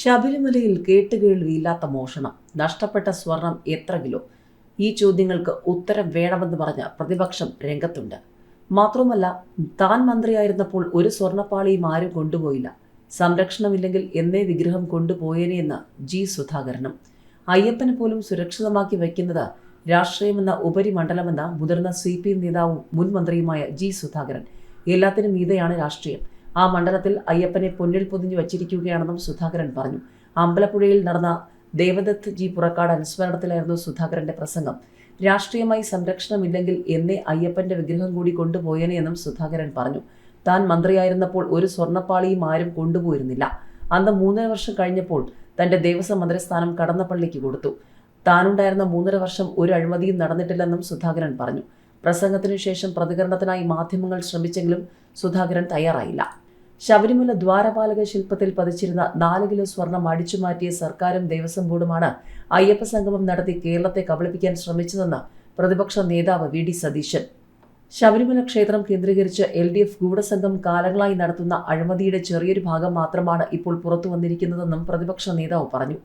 ശബരിമലയിൽ കേട്ടുകേൾവിയില്ലാത്ത മോഷണം. നഷ്ടപ്പെട്ട സ്വർണം എത്ര കിലോ? ഈ ചോദ്യങ്ങൾക്ക് ഉത്തരം വേണമെന്ന് പറഞ്ഞ പ്രതിപക്ഷം രംഗത്തുണ്ട്. മാത്രമല്ല താൻ മന്ത്രിയായിരുന്നപ്പോൾ ഒരു സ്വർണപ്പാളിയും ആരും കൊണ്ടുപോയില്ല. സംരക്ഷണമില്ലെങ്കിൽ എന്നേ വിഗ്രഹം കൊണ്ടുപോയേനെ എന്ന് ജി സുധാകരനും. അയ്യപ്പനെ പോലും സുരക്ഷിതമാക്കി വയ്ക്കുന്നത് രാഷ്ട്രീയമെന്ന ഉപരിമണ്ഡലമെന്ന മുതിർന്ന സി പി എം നേതാവും മുൻ മന്ത്രിയുമായ ജി സുധാകരൻ. എല്ലാത്തിനും മീതെയാണ് രാഷ്ട്രീയം. ആ മണ്ഡലത്തിൽ അയ്യപ്പനെ പൊന്നിൽ പൊതിഞ്ഞു വച്ചിരിക്കുകയാണെന്നും സുധാകരൻ പറഞ്ഞു. അമ്പലപ്പുഴയിൽ നടന്ന ദേവദത്ത് ജി പുറക്കാട് അനുസ്മരണത്തിലായിരുന്നു സുധാകരന്റെ പ്രസംഗം. രാഷ്ട്രീയമായി സംരക്ഷണമില്ലെങ്കിൽ എന്നെ അയ്യപ്പന്റെ വിഗ്രഹം കൂടി കൊണ്ടുപോയേനെ എന്നും സുധാകരൻ പറഞ്ഞു. താൻ മന്ത്രിയായിരുന്നപ്പോൾ ഒരു സ്വർണപ്പാളിയും ആരും കൊണ്ടുപോയിരുന്നില്ല. അന്ന് മൂന്നര വർഷം കഴിഞ്ഞപ്പോൾ തന്റെ ദേവസ്വം മന്ത്രിസ്ഥാനം കടന്നപ്പള്ളിക്ക് കൊടുത്തു. താനുണ്ടായിരുന്ന മൂന്നര വർഷം ഒരു അഴിമതിയും നടന്നിട്ടില്ലെന്നും സുധാകരൻ പറഞ്ഞു. പ്രസംഗത്തിനു ശേഷം പ്രതികരണത്തിനായി മാധ്യമങ്ങൾ ശ്രമിച്ചെങ്കിലും സുധാകരൻ തയ്യാറായില്ല. ശബരിമല ദ്വാരപാലക ശില്പത്തിൽ പതിച്ചിരുന്ന നാല് കിലോ സ്വർണം അടിച്ചുമാറ്റിയ സർക്കാരും ദേവസ്വം ബോർഡുമാണ് അയ്യപ്പ സംഗമം നടത്തി കേരളത്തെ കബളിപ്പിക്കാൻ ശ്രമിച്ചതെന്ന് പ്രതിപക്ഷ നേതാവ് വി ഡി സതീശൻ. ശബരിമല ക്ഷേത്രം കേന്ദ്രീകരിച്ച് എൽ ഡി എഫ് ഗൂഢസംഘം കാലങ്ങളായി നടത്തുന്ന അഴിമതിയുടെ ചെറിയൊരു ഭാഗം മാത്രമാണ് ഇപ്പോൾ പുറത്തു വന്നിരിക്കുന്നതെന്നും പ്രതിപക്ഷ നേതാവ് പറഞ്ഞു.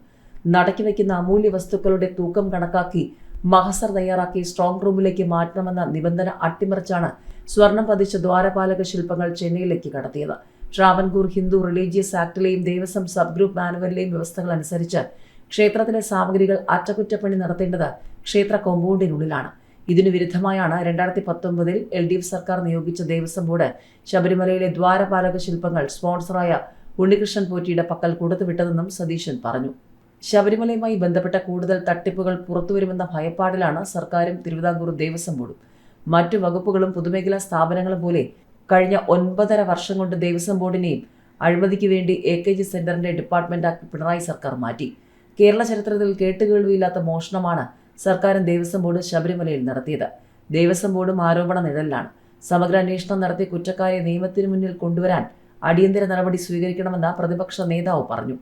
നടക്കി വയ്ക്കുന്ന അമൂല്യ വസ്തുക്കളുടെ തൂക്കം കണക്കാക്കി മഹസർ തയ്യാറാക്കി സ്ട്രോങ് റൂമിലേക്ക് മാറ്റണമെന്ന നിബന്ധന അട്ടിമറിച്ചാണ് സ്വർണം പതിച്ച ദ്വാരപാലക ശില്പങ്ങൾ ചെന്നൈയിലേക്ക് കടത്തിയത്. ട്രാവൻകൂർ ഹിന്ദു റിലീജിയസ് ആക്ടിലെയും ദേവസ്വം സബ് ഗ്രൂപ്പ് മാനുവലിലെയും വ്യവസ്ഥകൾ അനുസരിച്ച് ക്ഷേത്രത്തിലെ സാമഗ്രികൾ അറ്റകുറ്റപ്പണി നടത്തേണ്ടത് ക്ഷേത്ര കോമ്പൗണ്ടിനുള്ളിലാണ്. ഇതിനു വിരുദ്ധമായാണ് രണ്ടായിരത്തി പത്തൊമ്പതിൽ എൽ ഡി എഫ് സർക്കാർ നിയോഗിച്ച ദേവസ്വം ബോർഡ് ശബരിമലയിലെ ദ്വാരപാലക ശില്പങ്ങൾ സ്പോൺസറായ ഉണ്ണികൃഷ്ണൻ പോറ്റിയുടെ പക്കൽ കൊടുത്തുവിട്ടതെന്നും സതീശൻ പറഞ്ഞു. ശബരിമലയുമായി ബന്ധപ്പെട്ട കൂടുതൽ തട്ടിപ്പുകൾ പുറത്തുവരുമെന്ന ഭയപ്പാടിലാണ് സർക്കാരും തിരുവിതാംകൂർ ദേവസ്വം ബോർഡും. മറ്റു വകുപ്പുകളും പൊതുമേഖലാ സ്ഥാപനങ്ങളും പോലെ കഴിഞ്ഞ ഒൻപതര വർഷം കൊണ്ട് ദേവസ്വം ബോർഡിനെയും അഴിമതിക്ക് വേണ്ടി എ കെ ജി സെന്ററിന്റെ ഡിപ്പാർട്ട്മെന്റാക്കി പിണറായി സർക്കാർ മാറ്റി. കേരള ചരിത്രത്തിൽ കേട്ടുകേൾവിയില്ലാത്ത മോഷണമാണ് സർക്കാരും ദേവസ്വം ബോർഡ് ശബരിമലയിൽ നടത്തിയത്. ദേവസ്വം ബോർഡും ആരോപണ നിഴലിലാണ്. സമഗ്ര അന്വേഷണം നടത്തി കുറ്റക്കാരെ നിയമത്തിന് മുന്നിൽ കൊണ്ടുവരാൻ അടിയന്തര നടപടി സ്വീകരിക്കണമെന്ന് പ്രതിപക്ഷ നേതാവ് പറഞ്ഞു.